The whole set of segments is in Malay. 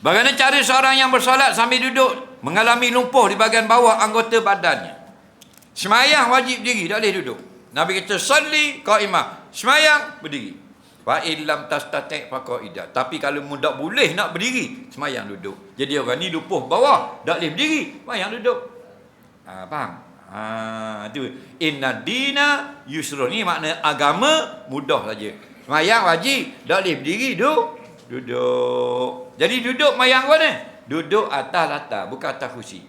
Bagaimana cara seorang yang bersolat sambil duduk mengalami lumpuh di bahagian bawah anggota badannya? Semayang wajib diri, tak boleh duduk. Nabi kata salli qaimah. Semayang berdiri. Fa illam tastati' fa qaidah. Tapi kalau mu tak boleh nak berdiri, semayang duduk. Jadi orang ni lumpuh bawah, tak boleh berdiri, semayang duduk. Ha, faham? Ha, tu inna dina yusrun ni makna agama mudah saja. Semayang wajib, tak boleh berdiri, duduk. Duduk. Jadi duduk mayang mana? Duduk atas latar, bukan atas kursi.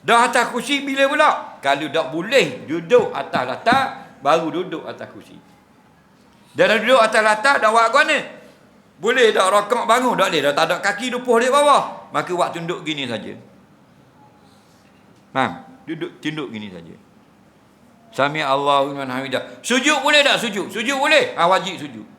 Dah atas kursi bila pula? Kalau tak boleh duduk atas latar, baru duduk atas kursi. Dan dah duduk atas latar, dah buat mana? Boleh tak rokok bangun? Tak boleh. Dah tak ada kaki lupuh di bawah. Maka buat tunduk gini saja. Faham? Duduk tunduk gini saja. Sami Allahu liman hamidah. Sujud boleh tak sujud? Sujud boleh? Ha, wajib sujud.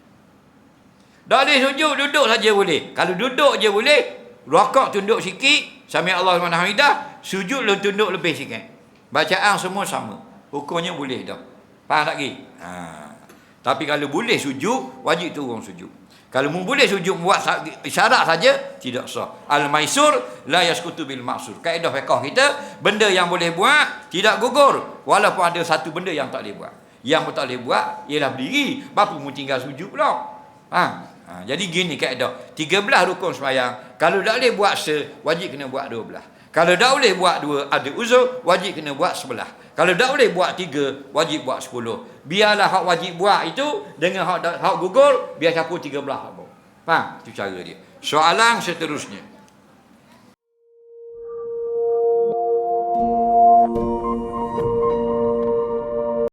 Tak boleh sujud, duduk saja boleh. Kalau duduk je boleh, rokok tunduk sikit, sami Allah hamidah, sujud lu tunduk lebih sikit. Bacaan semua sama. Hukumnya boleh dah. Faham tak lagi? Ha. Tapi kalau boleh sujud, wajib turun sujud. Kalau mu boleh sujud buat isyarat saja tidak sah. Al maisur la yaskutu bil maksur. Kaedah fiqh kita, benda yang boleh buat tidak gugur walaupun ada satu benda yang tak boleh buat. Yang tak boleh buat ialah berdiri, apa mu tinggal sujud pula. Ha? Ha jadi gini kaedah. 13 rukun sembahyang. Kalau tak boleh buat se, wajib kena buat 12. Kalau tak boleh buat dua, ada uzur, wajib kena buat sebelah. Kalau tak boleh buat tiga, wajib buat sepuluh. Biarlah hak wajib buat itu dengan hak hak gugur, biar campur tiga belah. Faham? Itu cara dia. Soalan seterusnya.